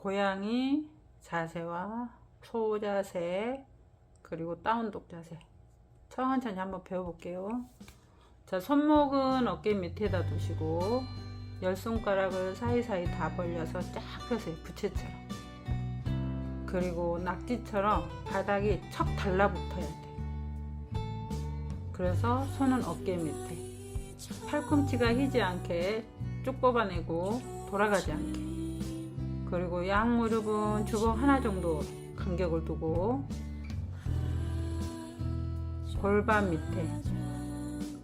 고양이 자세와 소자세 그리고 다운독 자세 천천히 한번 배워볼게요. 자 손목은 어깨 밑에다 두시고 열 손가락을 사이사이 다 벌려서 쫙 펴세요 부채처럼. 그리고 낙지처럼 바닥이 척 달라붙어야 돼. 그래서 손은 어깨 밑에 팔꿈치가 휘지 않게 쭉 뽑아내고 돌아가지 않게 그리고 양 무릎은 주걱 하나 정도 간격을 두고 골반 밑에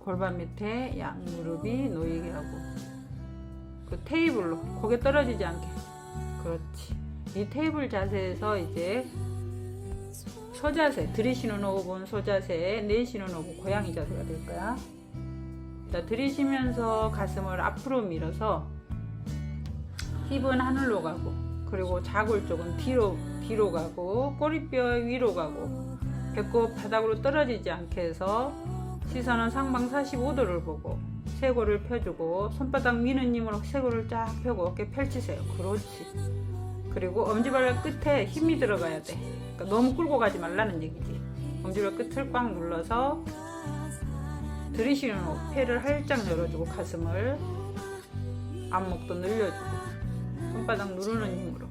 골반 밑에 양 무릎이 놓이게 하고 그 테이블로 고개 떨어지지 않게. 그렇지. 이 테이블 자세에서 이제 소자세 들이쉬는 호흡은 소자세 내쉬는 호흡은 고양이 자세가 될 거야. 자 들이쉬면서 가슴을 앞으로 밀어서 힙은 하늘로 가고 그리고 자골 쪽은 뒤로 뒤로 가고 꼬리뼈 위로 가고 배꼽 바닥으로 떨어지지 않게 해서 시선은 상방 45도를 보고 쇄골을 펴주고 손바닥 미는 힘으로 쇄골을 쫙 펴고 어깨 펼치세요. 그렇지. 그리고 엄지발가락 끝에 힘이 들어가야 돼. 그러니까 너무 끌고 가지 말라는 얘기지. 엄지발가락 끝을 꽉 눌러서 들이쉬는 호흡, 폐를 활짝 열어주고 가슴을 앞목도 늘려주고 손바닥 누르는 힘으로.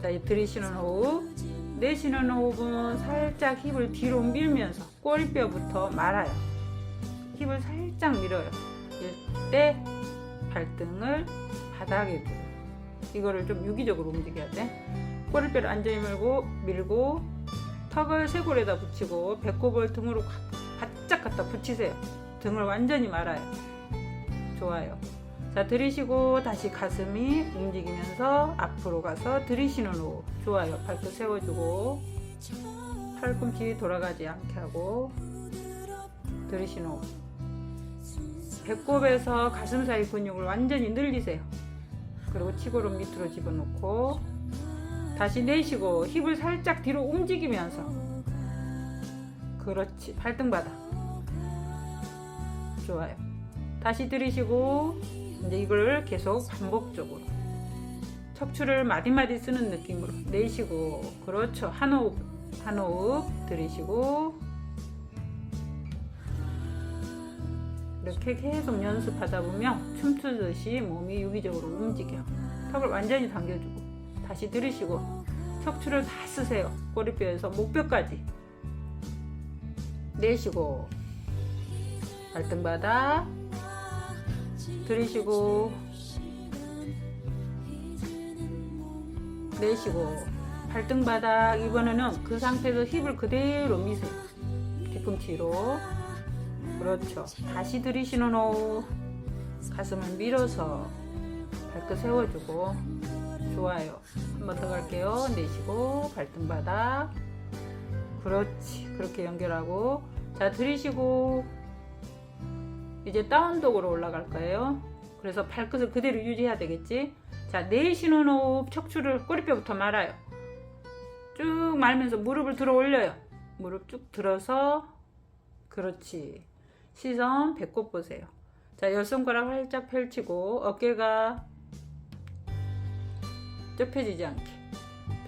자, 이 들이쉬는 호흡 내쉬는 호흡은 살짝 힙을 뒤로 밀면서 꼬리뼈부터 말아요. 힙을 살짝 밀어요. 이때 발등을 바닥에 두고 이거를 좀 유기적으로 움직여야 돼. 꼬리뼈를 완전히 밀고 밀고 턱을 쇄골에다 붙이고 배꼽을 등으로 바짝 갖다 붙이세요. 등을 완전히 말아요. 좋아요 자 들이쉬고 다시 가슴이 움직이면서 앞으로 가서 들이쉬는 호흡 좋아요 발끝 세워주고 팔꿈치 돌아가지 않게 하고 들이쉬는 호흡 배꼽에서 가슴 사이 근육을 완전히 늘리세요. 그리고 치고름 밑으로 집어넣고 다시 내쉬고 힙을 살짝 뒤로 움직이면서 그렇지 발등 바닥. 좋아요. 다시 들이쉬고 이제 이걸 계속 반복적으로 척추를 마디마디 쓰는 느낌으로 내쉬고 그렇죠. 한 호흡 한 호흡 들이쉬고 이렇게 계속 연습하다 보면 춤추듯이 몸이 유기적으로 움직여. 턱을 완전히 당겨주고 다시 들이쉬고 척추를 다 쓰세요. 꼬리뼈에서 목뼈까지 내쉬고 발등바닥 들이쉬고 내쉬고 발등바닥 이번에는 그 상태에서 힙을 그대로 미세요. 뒤꿈치로. 그렇죠. 다시 들이쉬는 호흡 가슴을 밀어서 발끝 세워주고 좋아요. 한 번 더 갈게요. 내쉬고 발등바닥. 그렇지. 그렇게 연결하고 자 들이쉬고 이제 다운독으로 올라갈 거예요. 그래서 발끝을 그대로 유지해야 되겠지. 자, 내쉬는 호흡 척추를 꼬리뼈부터 말아요. 쭉 말면서 무릎을 들어 올려요. 무릎 쭉 들어서 그렇지. 시선 배꼽 보세요. 자, 열 손가락 활짝 펼치고 어깨가 좁혀지지 않게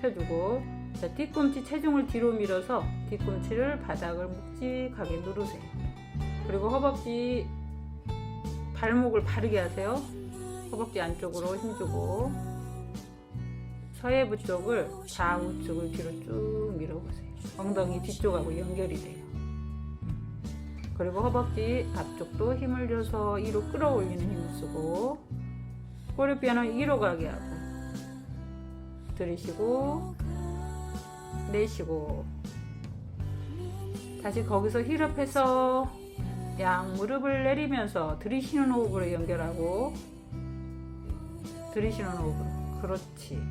펴주고 자, 뒤꿈치 체중을 뒤로 밀어서 뒤꿈치를 바닥을 묵직하게 누르세요. 그리고 허벅지 발목을 바르게 하세요. 허벅지 안쪽으로 힘주고 서해부 쪽을 좌우측을 뒤로 쭉 밀어보세요. 엉덩이 뒤쪽하고 연결이 돼요. 그리고 허벅지 앞쪽도 힘을 줘서 위로 끌어올리는 힘을 쓰고 꼬리뼈는 위로 가게 하고 들이쉬고 내쉬고 다시 거기서 힐업해서 양 무릎을 내리면서 들이쉬는 호흡으로 연결하고 들이쉬는 호흡으로 그렇지.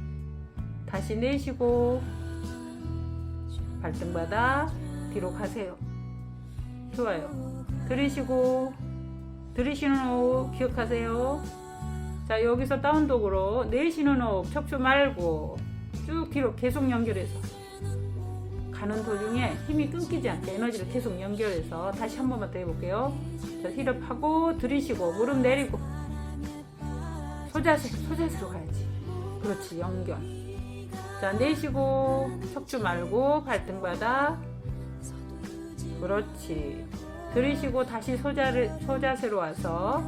다시 내쉬고 발등바닥 뒤로 가세요. 좋아요. 들이쉬고 들이쉬는 호흡 기억하세요. 자 여기서 다운독으로 내쉬는 호흡 척추 말고 쭉 뒤로 계속 연결해서 가는 도중에 힘이 끊기지 않게 에너지를 계속 연결해서 다시 한 번만 더 해볼게요. 자, 힐업하고 들이쉬고 무릎 내리고 소자세, 소자세로 가야지. 그렇지, 연결. 자, 내쉬고 척추 말고 발등 바닥. 그렇지. 들이쉬고 다시 소자를, 소자세로 와서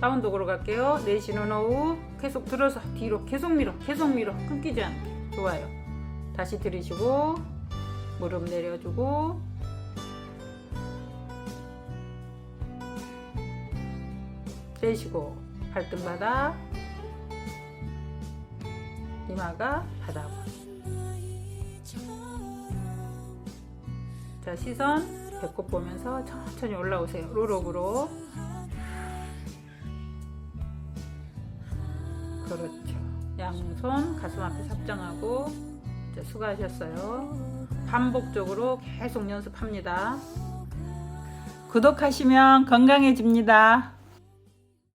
다운독으로 갈게요. 내쉬는 호흡 계속 들어서 뒤로 계속 밀어 계속 밀어. 끊기지 않게. 좋아요. 다시 들이쉬고 무릎 내려주고. 내쉬고 발등 바닥 이마가 바닥 자 시선 배꼽 보면서 천천히 올라오세요. 로록으로 양손 가슴 앞에 이제 수고하셨어요. 반복적으로 계속 연습합니다. 구독하시면 건강해집니다